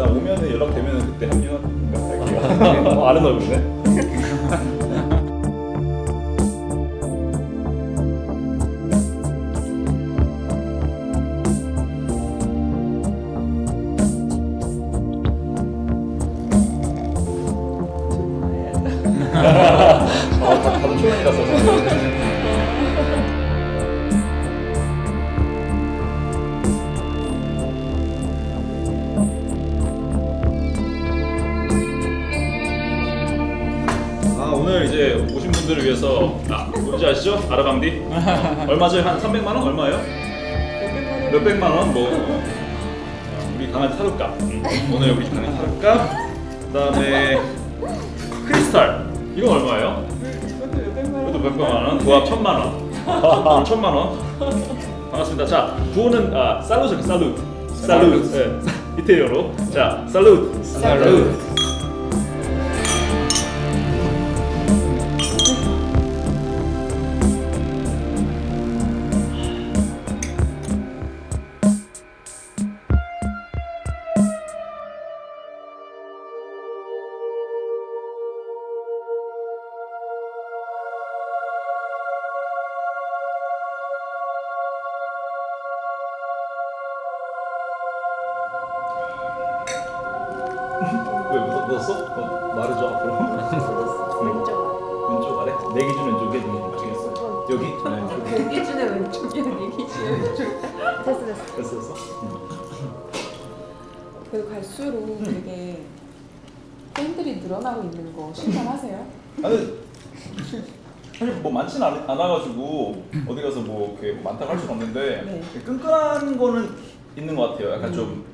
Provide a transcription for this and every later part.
그다음 오면은 연락 되면은 그때 합류할게요. 어, 아는 얼굴이네. 오늘 이제 오신 분들을 위해서 아 뭔지 아시죠? 아르방디? 얼마죠? 한 300만 원? 얼마예요? 몇 백만 원? 뭐. 자, 우리 강아지 사료값 음, 오늘 우리 강아지 사료값 그다음에 크리스탈. 이건 얼마예요? 이것도 몇 백만 원? 도합 천만 원. 천만 원. 반갑습니다. 자 구호는 아 살루트 살루트 살루트 네, 이태리어로. 자 살루트 살루 왜 무섭어? 어, 말해줘 앞으로 왼쪽. 왼쪽 아래? 내 기준 왼쪽에 네 기준 왼쪽이었어 여기? 네 왼쪽 내 기준에 왼쪽이야, 내 기준에 왼쪽. 됐어, 됐어. 됐어 됐어 그래도 갈수록 되게 팬들이 늘어나고 있는 거 실감하세요? 아니 사실 뭐 않, 않아가지고 어디 가서 뭐 이렇게 뭐 많다고 할 수는 없는데 네. 끈끈한 거는 있는 것 같아요. 약간 좀 음,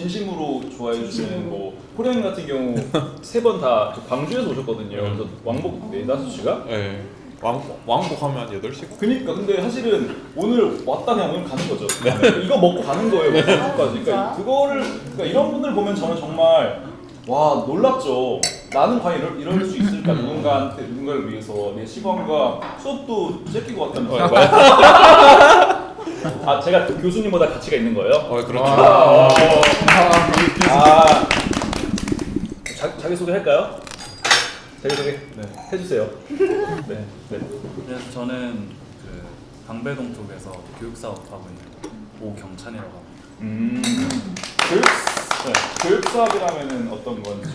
진심으로 좋아해 주시는. 뭐 호령 같은 경우 세 번 다 광주에서 오셨거든요. 그래서 왕복 네 다섯 시간. 네. 왕 왕복하면 8시간? 그니까 근데 사실은 오늘 왔다 그냥 오늘 가는 거죠. 이거 먹고 가는 거예요. 광주까지. 그러니까 진짜? 그거를 그러니까 이런 분들 보면 저는 정말 와 놀랍죠. 나는 과연 이럴, 이럴 수 있을까? 누군가한테 누군가를 위해서 내 시간과 수업도 뺏기고 왔다면서. 아 제가 교수님보다 가치가 있는 거예요? 어 그렇죠. 아, 아 자, 자기 소개 할까요? 자기 소개 네. 해주세요. 네. 네. 그래서 저는 그 방배동 쪽에서 교육 사업 하고 있는 오경찬이라고 합니다. 음 교육 네. 교육 사업이라면은 어떤 건지.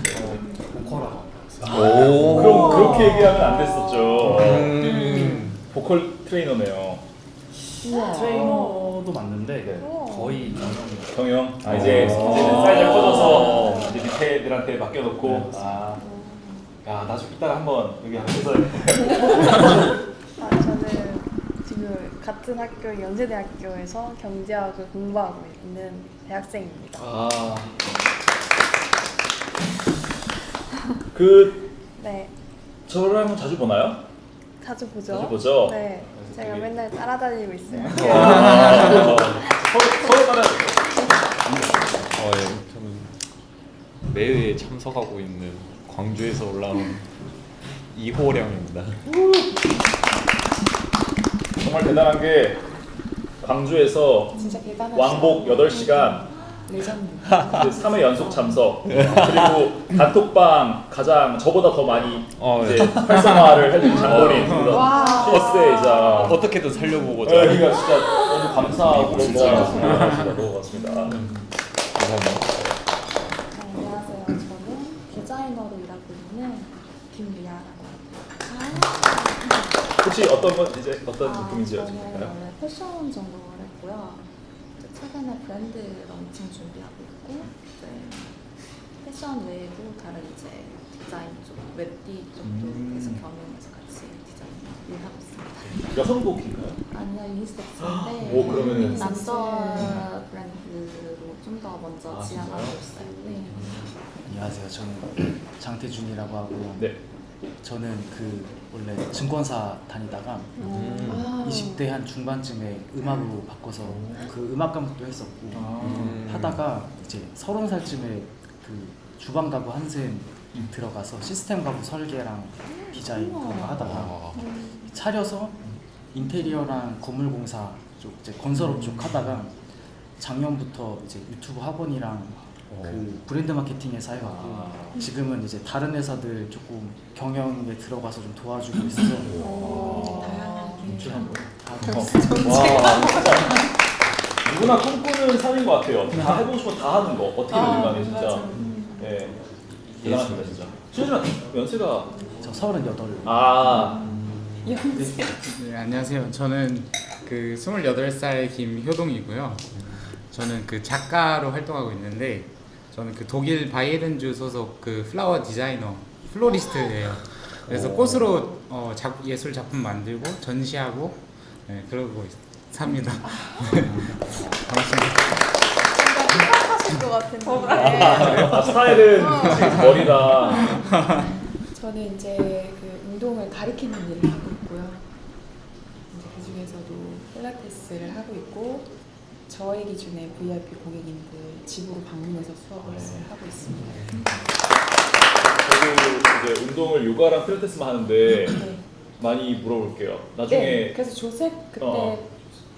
보컬하고 오. 그럼 그렇게 얘기하면 안 됐었죠. 음. 보컬 트레이너네요. 트레이너도 맞는데 네. 거의 경영. 아 이제. 이제는 사이즈가 커져서 이제 밑에 애들한테 맡겨놓고. 네. 아. 야 나중 이따가 한번 여기 앉아서 아, 저는 지금 같은 학교 연세대학교에서 경제학을 공부하고 있는 대학생입니다. 아. 그 네, 저랑 자주 보나요? 자주 보죠. 자주 보죠? 네, 제가 되게- 맨날 따라다니고 있어요. 아, 서로 서로 따라 어, 예. 저는 매회에 참석하고 있는 광주에서 올라온 이호령입니다. 정말 대단한 게 광주에서 진짜 대단하시다. 왕복 8시간 레전드. 3회 연속 참석 그리고 단톡방 가장 저보다 더 많이 어, 이제 예. 활성화를 해준 장본인 와. 실세이자 어떻게든 살려보고자. 네, 그러니까 진짜 너무 감사하고 진짜 고맙습니다. 너무 고맙습니다. 감사합니다. 안녕하세요. 저는 디자이너로 일하고 있는 김리아라고 합니다. 혹시 어떤 건 이제 어떤 아, 저는 여쭤볼까요? 원래 패션 전공을 했고요. 최근에 브랜드 런칭 준비하고 있고 이제 패션 외에도 다른 이제 디자인 쪽, 웹디 쪽도 음. 계속 경영해서 같이 디자인 일하고 있습니다. 여성복인가요? 아니요, 유니섹스인데 오, 그러면은- 남자 브랜드로 좀 더 먼저 아, 지향하고 진짜요? 있어요. 네. 안녕하세요. 저는 장태준이라고 하고요. 네. 저는 그 원래 증권사 다니다가 음. 20대 한 중반쯤에 음악으로 바꿔서 그 음악 감독도 했었고 음. 하다가 이제 서른 살쯤에 그 주방 가구 한샘 들어가서 시스템 가구 설계랑 디자인 그런 거 하다가 아, 차려서 인테리어랑 건물 공사 쪽 이제 건설업 쪽 하다가 작년부터 이제 유튜브 학원이랑 그 브랜드 마케팅에서 해갖고 지금은 이제 다른 회사들 조금 경영에 들어가서 좀 도와주고 있어서. 다양하게. 와 진짜 누구나 꿈꾸는 삶인 것 같아요. 다 해보고 싶으면 다 하는 거. 어떻게든 아, 간에 진짜. 맞아. 예. 대단하십니다 진짜. 신준아 연세가? 저 서른여덟. 아. 네, 안녕하세요. 저는 그 28살 김효동이고요. 저는 그 작가로 활동하고 있는데 저는 그 독일 바이에른주 소속 그 플라워 디자이너 플로리스트예요. 그래서 꽃으로 어, 작, 예술 작품 만들고 전시하고 네, 그러고 있, 삽니다. 반갑습니다. 하실 것 같은데. 아, 스타일은 지금 머리다. 저는 이제 그 운동을 가리키는 일을 하고 있고요. 이제 그 중에서도 필라테스를 하고 있고 저의 기준의 VIP 고객님들 집으로 방문해서 수업을 하고 있습니다. 저도 이제 운동을 요가랑 필라테스만 하는데 네. 많이 물어볼게요. 나중에 네, 그래서 조셉 그때 어.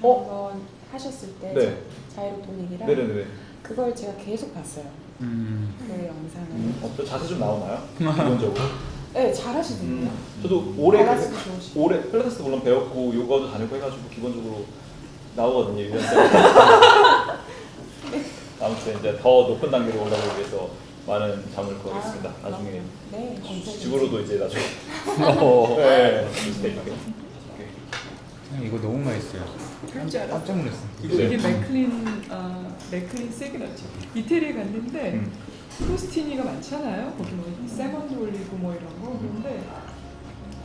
한번 하셨을 때 네. 자이로토닉이랑 네네네. 그걸 제가 계속 봤어요. 음, 그 영상을. 어, 저 자세 좀 나오나요? 기본적으로. 네, 잘하시던데요. 음, 저도 올해 밸런스도 좋으시고. 올해 필라테스 물론 배웠고 요가도 다니고 해가지고 기본적으로 나오거든요 유연성. 아무튼 이제 더 높은 단계로 올라가기 위해서 많은 잠을 구하겠습니다. 아, 나중에. 네. 집으로도 이제 나중에. 어. 네. 이거 너무 맛있어요. 그럴 줄 알았어. 깜짝 놀랐어요. 이게 맥클린 어, 맥클린 세그너치 이태리에 갔는데 음. 크로스티니가 많잖아요. 거기 뭐 세먼도 올리고 뭐 이런 거 그런데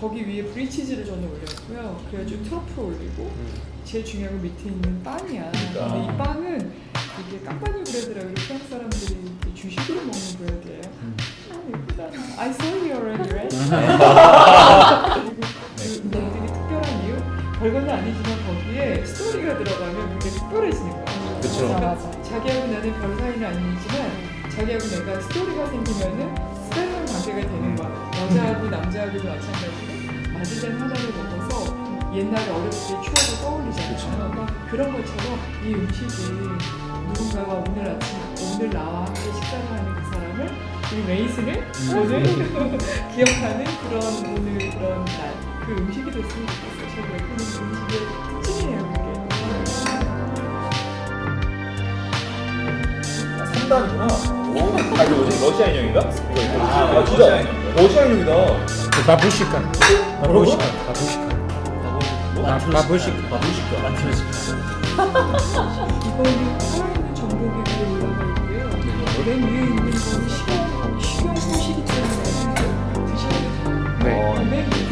거기 위에 브리치즈를 저는 올렸고요. 그래가지고 트러플 올리고 제일 중요한 건 밑에 있는 빵이야. 그러니까. 근데 이 빵은 이게 깜파니 브레드라고 프랑스 사람들이 이렇게 주식으로 먹는 브레드예요. 아 예쁘다. I saw you already, right? 그리고 그 되게 특별한 이유 별건 아니지만 거기에 스토리가 들어가면 그게 특별해지는 거야. 그쵸. 그러니까 맞아. 자기하고 나는 별 사이는 아니지만 자기하고 내가 스토리가 생기면은 스페셜한 관계가 되는 거야. 여자하고 남자하고도 마찬가지로 땐 하나를 먹어서 옛날에 어렸을 때 추억을 떠올리잖아요. 그러니까 그런 것처럼 이 음식이 누군가가 오늘 아침 오늘 나와 함께 식사를 하는 그 사람을 이 레이슨을 오늘 기억하는 그런 오늘 그런 날 그 음식이 됐으면 좋겠어요. 저 맥주는 음식의 특징이에요, 그게. 3단이구나. 오. 아 이거 뭐지? 러시아 인형인가? 이거 이거. 아, 진짜. 러시아 인형이다. 그 바부시카. 바부시카. 바부시카. 바- 바부시카. 바부시카. 이거는 살아있는 전복이 위에 올라가 있고요. 맨 위에 있는 건 식용, 식용 소시기 때문에 드셔도 돼요. 네. 맨 밑에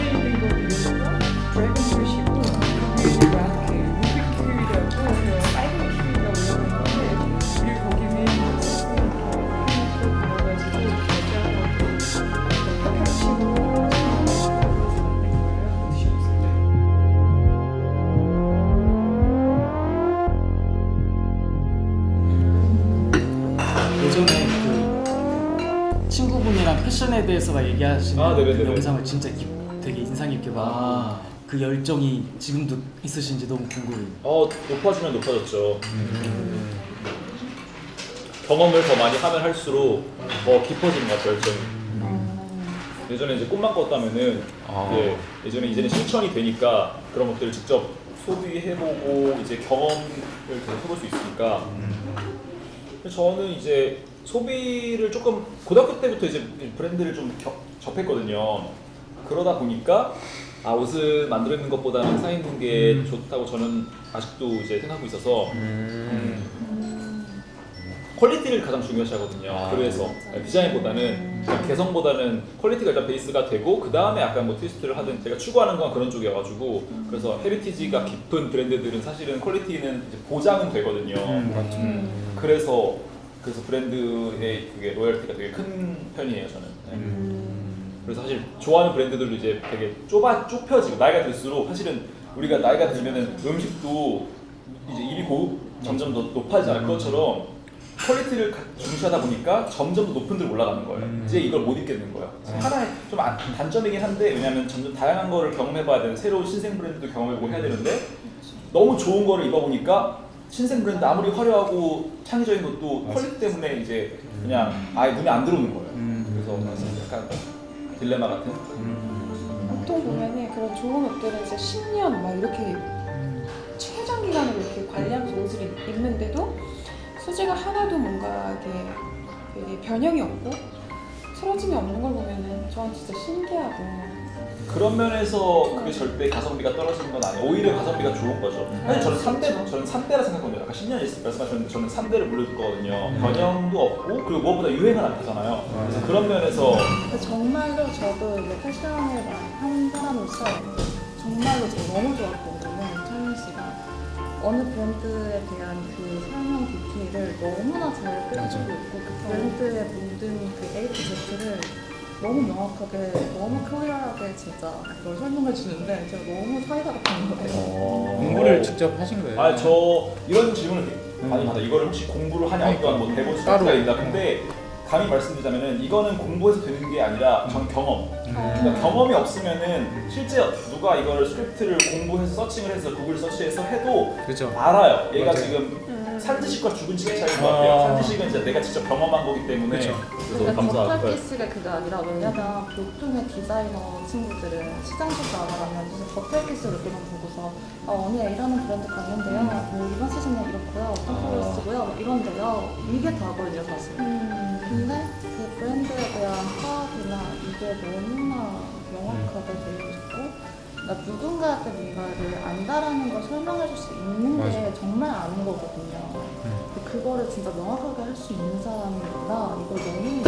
친구분이랑 패션에 대해서 막 얘기하시는 아, 그 네네네네. 영상을 진짜 기- 되게 인상 깊게 봤고 아. 그 열정이 지금도 있으신지 너무 궁금해요. 어 높아지면 높아졌죠. 경험을 더 많이 하면 할수록 더 깊어지는 것 같아요, 열정이. 예전에 이제 꿈만 꿨다면은 아. 이제 예전에 이제는 실천이 되니까 그런 것들을 직접 소비해보고 이제 경험을 계속 해볼 수 있으니까. 근데 저는 이제 소비를 조금 고등학교 때부터 이제 브랜드를 좀 겨- 접했거든요. 그러다 보니까 아 옷을 만들어 있는 것보다는 사 입는 게 좋다고 저는 아직도 이제 생각하고 있어서 음, 퀄리티를 가장 중요시 하거든요. 아. 그래서 디자인보다는 그냥 개성보다는 퀄리티가 일단 베이스가 되고 그 다음에 약간 뭐 트위스트를 하든 제가 추구하는 건 그런 쪽이어가지고 그래서 헤리티지가 깊은 브랜드들은 사실은 퀄리티는 이제 보장은 되거든요. 음, 그래서 그래서 브랜드의 그게 로열티가 되게 큰 편이에요 저는. 네. 그래서 사실 좋아하는 브랜드들도 이제 되게 좁아 좁혀지고 나이가 들수록 사실은 우리가 나이가 들면은 음식도 이제 일이 고급 점점 더 높아지잖아요. 그것처럼 퀄리티를 가- 중시하다 보니까 점점 더 높은 데로 올라가는 거예요. 이제 이걸 못 잊겠는 거예요. 하나의 좀 안- 단점이긴 한데 왜냐하면 점점 다양한 거를 경험해봐야 되는 새로운 신생 브랜드도 경험해보고 해야 되는데 너무 좋은 거를 입어보니까 신생 브랜드 아무리 화려하고 창의적인 것도 퀄리티 때문에 이제 그냥 아예 눈에 안 들어오는 거예요. 그래서 약간 딜레마 같은. 보통 보면은 그런 좋은 옷들은 이제 10년 막 이렇게 최장 기간으로 이렇게 관리하면서 옷을 입- 입는데도 소재가 하나도 뭔가 이렇게 되게 변형이 없고 틀어짐이 없는 걸 보면은 저는 진짜 신기하고 그런 면에서 그게 절대 가성비가 떨어지는 건 아니에요. 오히려 가성비가 좋은 거죠. 사실 저는 3대, 저는 3대라 생각하거든요. 아까 10년 말씀하셨는데 저는 3대를 물려줬거든요. 변형도 없고 그리고 무엇보다 유행은 안 타잖아요. 그래서 그런 면에서 근데 정말로 저도 이제 패션을 많이 하는 사람으로서 정말로 저 너무 좋았거든요. 철민 씨가 어느 브랜드에 대한 그 설명 디테일을 너무나 잘 끌어주고 있고 그 브랜드의 모든 그 A to Z를 너무 명확하게 너무 클리어하게 진짜 그걸 설명해 주는데 제가 너무 사이다 같은 거예요. 공부를 직접 하신 거예요? 아 저 이런 질문을 많이 받아. 이거를 혹시 공부를 하냐 어떠한 뭐 대본 음. 스타트가 있다. 근데 감히 말씀드리자면은 이거는 공부해서 되는 게 아니라 전 경험. 음. 그러니까 경험이 없으면은 실제 누가 이거를 스크립트를 공부해서 서칭을 해서 구글 서치해서 해도 그죠. 알아요. 얘가 맞아요. 지금 산지식과 죽은 식의 차이인 것 같아요. 아. 산지식은 진짜 내가 직접 경험한 거기 때문에. 그래서 그러니까 감사하고 버털피스가 그게 아니라 왜냐면 보통의 디자이너 친구들은 시장에서 나가면 무슨 버털피스 로고만 보고서 아 언니 일하는 브랜드 갔는데요 뭐 이번 시즌에 이렇고요 컨트롤 쓰고요 막 이런데요 이게 다거든요 사실 근데 그 브랜드에 대한 파악이나 이게 너무나 명확하게 되어 있고 그러니까 누군가한테 뭔가를 안다라는 걸 설명해 줄 수 있는 게 맞아. 정말 아는 거거든요 근데 그거를 진짜 명확하게 할 수 있는 사람이구나 이걸 너무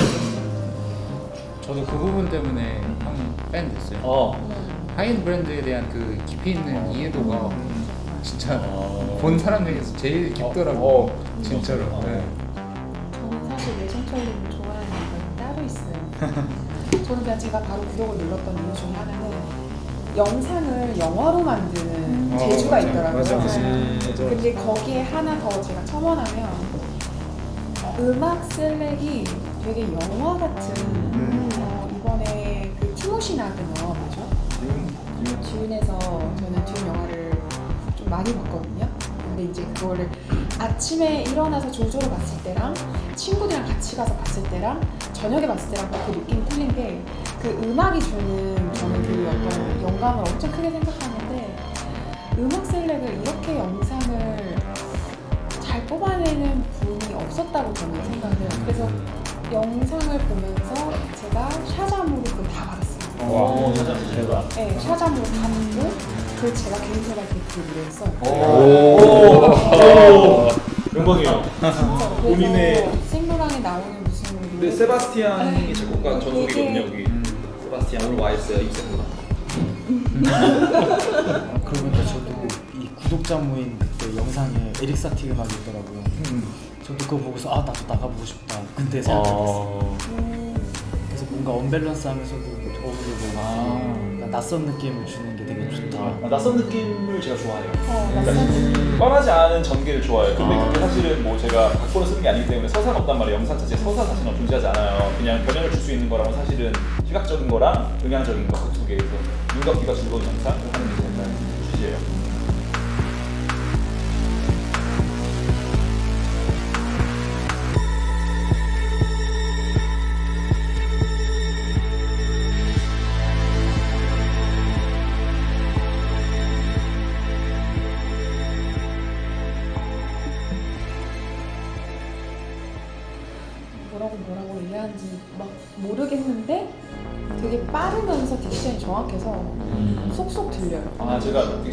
저도 그 부분 때문에 형팬 됐어요. 어. 하이엔드 브랜드에 대한 그 깊이 있는 이해도가 진짜 본 사람 중에서 제일 깊더라고. 요 진짜로. 네. 저는 사실 예전철님 저는 그냥 제가 바로 구독을 눌렀던 이유 중에 하나는 영상을 영어로 만드는 어, 재주가 맞아, 있더라고요. 맞아, 맞아. 네. 근데 거기에 하나 더 제가 첨언하면 음악 슬랙이 되게 영화 같은 어, 이번에 그 티모시 나왔던 영화 뭐죠? 주인에서 저는 듀 영화를 좀 많이 봤거든요. 근데 이제 그거를 아침에 일어나서 조조로 봤을 때랑 친구들이랑 같이 가서 봤을 때랑 저녁에 봤을 때랑 그 느낌이 틀린 게 그 음악이 주는 저는 그 어떤 영감을 엄청 크게 생각하는데 음악 셀렉을 이렇게 영상을 잘 뽑아내는 분이 없었다고 저는 생각을 해요. 그래서 영상을 보면서 제가 샤잠으로 그걸 다 받았어요. 와, 대박. 네, 샤잠으로 다 받고 그걸 제가 개인 개발 테이프를 했어요. 오. 영광이에요. 진짜 본인의- 생로랑에 나오는 무슨 근데 세바스티안이 작곡가 전속이거든요, 되게- 여기. 세바스티안 오늘 와 있어요, 입생보다. 그러니까 저도 이 구독자 모임 그때 영상에 에릭 사티 음악이 있더라고요. 저도 그거 보고서 아 나도 나가보고 싶다 그때 생각했어요. 그래서 뭔가 언밸런스하면서도 그러니까 낯선 느낌을 주는 게 되게 좋다. 아, 낯선 느낌을 제가 좋아해요. 어, 그러니까 낯선 뻔하지 않은 전개를 좋아해요. 근데 그게 사실은 뭐 제가 각본을 쓰는 게 아니기 때문에 서사가 없단 말이에요. 영상 자체에 서사 자체는 존재하지 않아요. 그냥 변형을 줄 수 있는 거라면 사실은 시각적인 거랑 음향적인 거 그 두 개에서 눈과 귀가 즐거운 영상을 하는 게 제가 주제예요.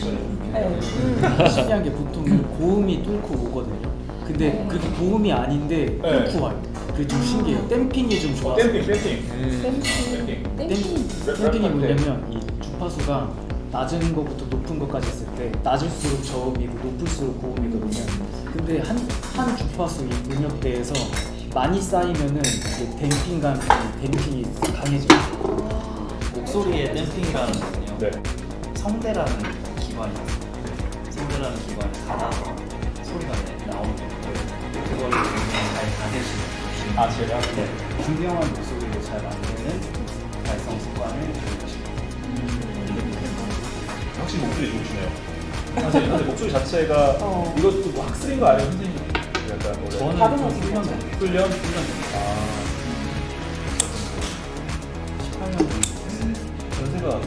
네. 신기한 게 보통 고음이 뚫고 오거든요. 근데 그게 고음이 아닌데 네. 뚫고 와요. 그게 좀 신기해요. 댐핑이 좀 어, 좋아서. 댐핑, 댐핑. 댐핑, 댐핑. 댐핑. 댐핑이. 뭐냐면 이 주파수가 낮은 것부터 높은 것까지 했을 때 낮을수록 저음이고 높을수록 고음이거든요. 근데 한, 한 주파수 이 음역대에서 많이 쌓이면은 이게 댐핑감이 댐핑이 강해져요. 목소리의 댐핑이라는 거는요. 네. 성대라는 기관이 있어요. 성대라는 기관이 닫아서 소리가 나오는 거예요. 그거를 잘 가내시는 아 제가 네. 분명한 목소리를 잘 만드는 발성 습관을 가지시고 확실히 목소리 좋으시네요. 선생님, 선생님 목소리 자체가 어. 이것도 뭐 학습인 거 아니에요, 선생님? 약간 원래 저는 다른 좀 어디 훈련 있죠? 훈련? 아, 18년 정도 연세가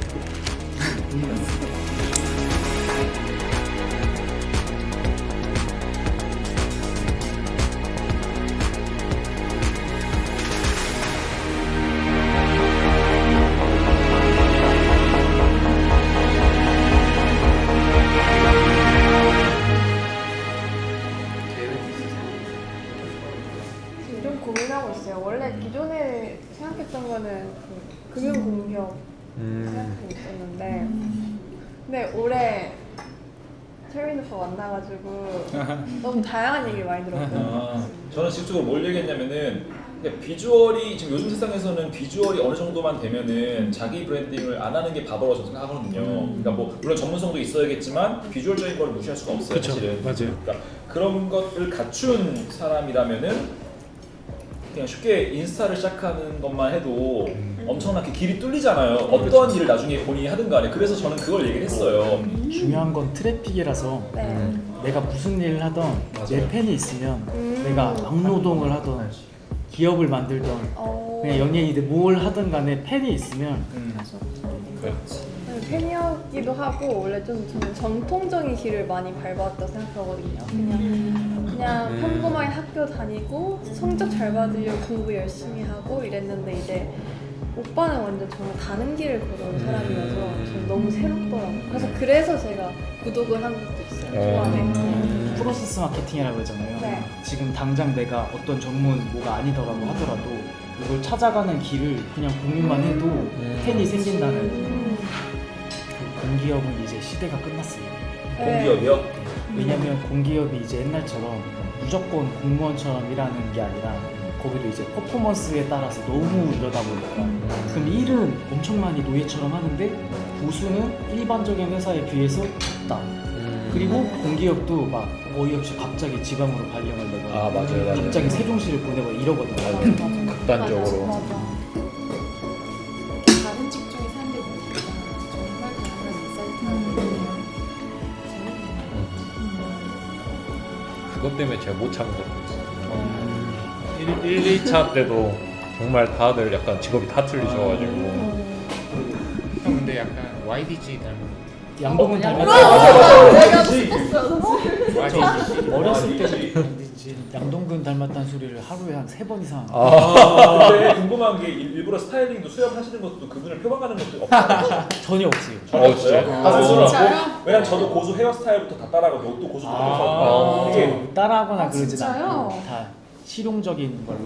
비주얼이 지금 요즘 세상에서는 비주얼이 어느 정도만 되면은 자기 브랜딩을 안 하는 게 바보라고 저는 생각하거든요. 그러니까 뭐 물론 전문성도 있어야겠지만 비주얼적인 걸 무시할 수가 없어요. 그쵸, 사실은. 맞아요. 그러니까 그런 것을 갖춘 사람이라면은 그냥 쉽게 인스타를 시작하는 것만 해도 엄청나게 길이 뚫리잖아요. 어떤 일을 나중에 본인이 하든 간에. 그래서 저는 그걸 얘기를 했어요. 중요한 건 트래픽이라서 네. 내가 무슨 일을 하던 내 맞아요. 팬이 있으면 음. 내가 막노동을 하던 기업을 만들던 어, 그냥 연예인이든 뭘 하든 간에 팬이 있으면 음. 저는 팬이었기도 하고 원래 좀 저는 전통적인 길을 많이 밟아왔다 생각하거든요. 그냥 그냥 평범하게 학교 다니고 성적 잘 받으려고 공부 열심히 하고 이랬는데 이제 오빠는 완전 정말 다른 길을 걸어온 사람이어서 저는 너무 새롭더라고요. 그래서 그래서 제가 구독을 한 것도 있어요. 초반에. 프로세스 마케팅이라고 하잖아요. 네. 지금 당장 내가 어떤 전문 뭐가 아니더라도 하더라도 이걸 찾아가는 길을 그냥 고민만 해도 팬이 생긴다는 음. 그 공기업은 이제 시대가 끝났어요. 네. 공기업이요? 왜냐면 공기업이 이제 옛날처럼 무조건 공무원처럼 일하는 게 아니라 거기도 이제 퍼포먼스에 따라서 너무 이러다 보니까 그럼 일은 엄청 많이 노예처럼 하는데 보수는 일반적인 회사에 비해서 적다. 그리고 공기업도 막 어이없이 갑자기 지방으로 발령을 내고 아, 맞아요, 맞아요. 갑자기 세종시를 보내고 이러거든요. 극단적으로. 맞아, 맞아. 다른 직종의 사람들 보니까 정말 다양한 인사이트가 있네요. 그것 때문에 제가 못 것도 있어요. 1, 2차 때도 정말 다들 약간 직업이 다 틀리셔가지고 형 근데 약간 YDG 닮은 양동근 닮았다. 내가. YDG 어렸을 이제 양동근 닮았다는 소리를 하루에 한 세 번 이상. 아, 근데 궁금한 게 일- 일부러 스타일링도 수염하시는 것도 그분을 표방하는 것도 없어요. 전혀 없어요. 어? 가수 수염 진짜요? 없고 왜냐면 저도 고수 헤어스타일부터 다 따라가고 옷도 고수 아, 고수 이게 따라하거나 아, 그러진 진짜요? 않고 다 실용적인 걸로.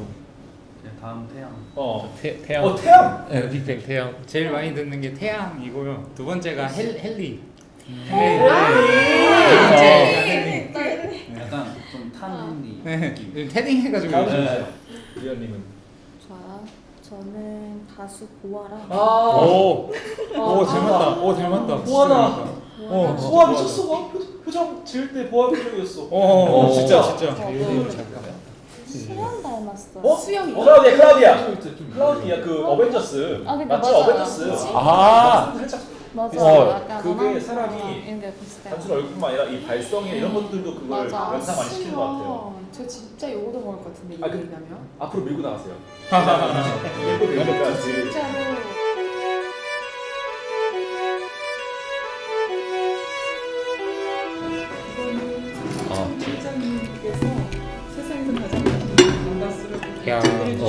네, 다음 태양. 어. 태, 태양. 어 태양. 네, 빅뱅 태양. 제일 많이 듣는 게 태양이고요. 두 번째가 헬 헬리. 음. 헬리. 아, 네 번째가 헬리. 약간 좀 네, 느낌. 해가지고. 리언님은. 저요? 저는 가수 보아랑 오. 오 닮았다. 오 닮았다. 보아다. 어, 보아 미쳤어. 와, 표- 표정 지을 때 보아 표정이었어. 어, 진짜, 진짜. 수연 닮았어요. 어? 수영이. 어, 클라우디야, 클라우디야. 클라우디야 그 어벤져스. 아, 근데 맞죠? 맞아요. 어벤져스. 아. 살짝 맞아. 어, 약간 그게 사람이 저랑 이런 게 비슷해요. 단순 얼굴뿐만 아니라 이 발성이나 이런 것들도 그걸 맞아. 연상 많이 시키는 것 같아요. 저 진짜 요거도 먹을 것 같은데 아, 이거 그- 얘기하면. 앞으로 밀고 나가세요. 밀고 되니까 지금 진짜로.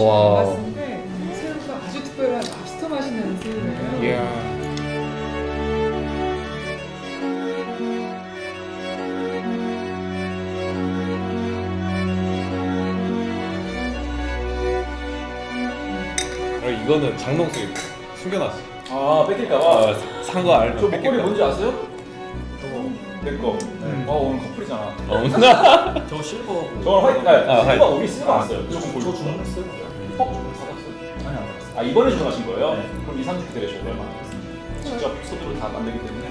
와. 말씀인데 새우가 아주 특별한 랍스터 맛이 나는 새우예요. 이야. 어, 이거는 장롱 속에 숨겨놨어. 아 뺏길까봐. 아, 산거 알면 저 목걸이? 뭔지 아세요? 저거 내 거. 어 오늘 커플이잖아. 어, 저 실버. 저건 화이트. 아, 아, 화이트. 실버 우리 실버 왔어요. 저, 저 주문했어요. 어? 받았어요? 아니 안 받았어요. 아 이번에 주문하신 거예요? 그럼 2, 3주 기다리셔야 돼요. 직접 손으로 다 만들기 때문에.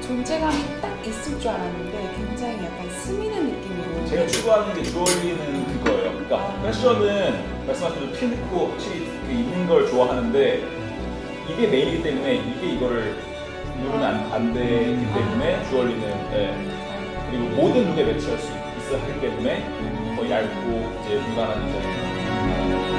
존재감이 딱 있을 줄 알았는데 굉장히 약간 스미는 느낌으로. 제가 추구하는 게 주얼리는 그거예요. 그러니까 패션은 말씀하신 대로 티 있고 확실히 그 입는 걸 좋아하는데 이게 메인이기 때문에 이게 이거를 룰은 안 반대이기 때문에 주얼리는 예. 그리고 모든 룩에 매치할 수 있어야 하기 때문에 거의 얇고 이제 무난한 디자인.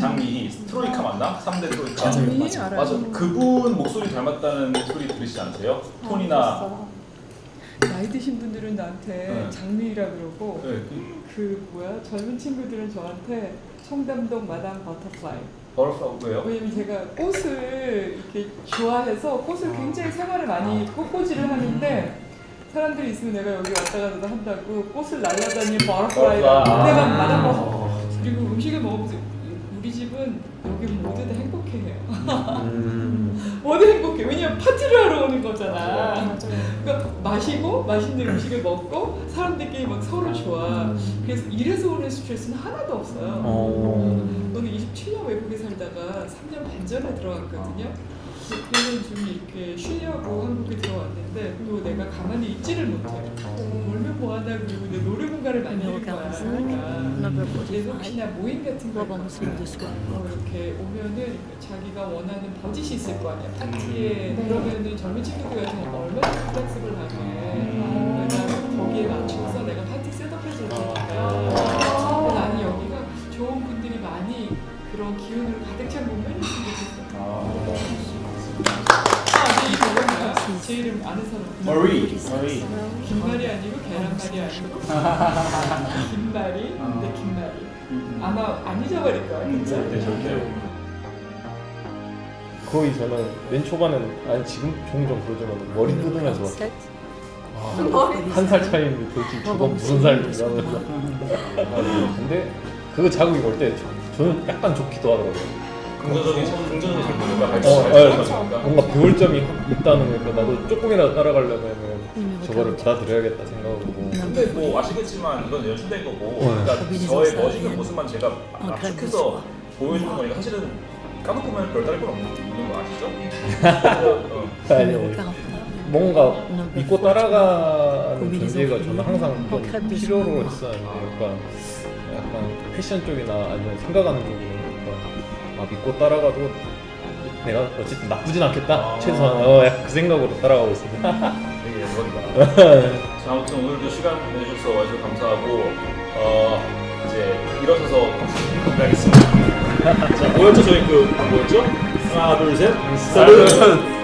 장미 스트로이카 맞나? 3대 스트로이카 맞아요, 장미 맞아요. 알아요. 맞아 그분 목소리 닮았다는 소리 들으시지 않으세요? 톤이나 나이 드신 분들은 나한테 네. 장미라 그러고 네, 그 그 뭐야 젊은 친구들은 저한테 청담동 마담 버터플라이 버릇하고 왜요? 왜냐면 제가 꽃을 이렇게 좋아해서 꽃을 굉장히 생활을 많이 꽃꽂이를 하는데 사람들이 있으면 내가 여기 왔다 갔다 한다고 꽃을 날라다니는 버터플라이. 내가 아. 마담 버터 그리고 음식을 먹으면서 우리 집은 여기 모두 다 행복해해요 모두 행복해. 왜냐면 파티를 하러 오는 거잖아. 그러니까 마시고 맛있는 음식을 먹고 사람들끼리 막 서로 좋아. 그래서 이래서 오는 스트레스는 하나도 없어요. 어. 저는 27년 외국에 살다가 3년 반 전에 들어갔거든요. 그래서 좀 이렇게 쉬려고 한국에 들어왔는데 그리고 내가 가만히 있지를 못해. 놀면 뭐하나 그리고 내 노래 공간을 만드는 거야. 그러니까 그래서 혹시나 모임 같은 거 있거나 뭐 이렇게 오면은 자기가 원하는 버짓이 있을 거 아니야. 파티에 그러면은 젊은 친구들 같은 경우 얼마나 플렉스블하게 내가 거기에 맞춰서 제 이름 아는 사람. 머리 머리. 김말이 아니고 계란말이 아니고 김말이. 근데 김말이. 아마 안 잊어버릴 거야, 그쵸? 네, 절대 거의 저는 맨 초반에는 아니 지금 종종 그러지만 머리 뜯으면서 한살 차이인데 도대체 저건 무슨 삶인가 하면서 근데 그거 자극이 올 때 저는 약간 좋기도 하더라고요 긍정적인 긍정적인 생각과 어, 어, 뭔가 배울 점이 있다는 거니까 나도 조금이라도 따라가려면 저거를 받아들여야겠다 생각하고. 근데 뭐 아시겠지만 이건 연출된 거고 네. 그러니까 저의 멋있는 모습만 제가 압축해서 보여주는 거니까 사실은 까놓고 보면 별다를 건 없는 거 아시죠? 어. 아니요 뭔가 믿고 따라가는 존재가 저는 항상 좀 필요로 했었는데 약간 약간 패션 쪽이나 아니면 생각하는 쪽으 아 믿고 따라가도 내가 어쨌든 나쁘진 않겠다 아. 최소한 어, 약간 그 생각으로 따라가고 있습니다 되게 예쁘다. 자, 아무튼 오늘도 시간 내주셔서 와주셔서 감사하고 어 이제 일어서서 가겠습니다. 자, 뭐였죠 저희 그 뭐였죠? 하나 둘 셋. 사lut.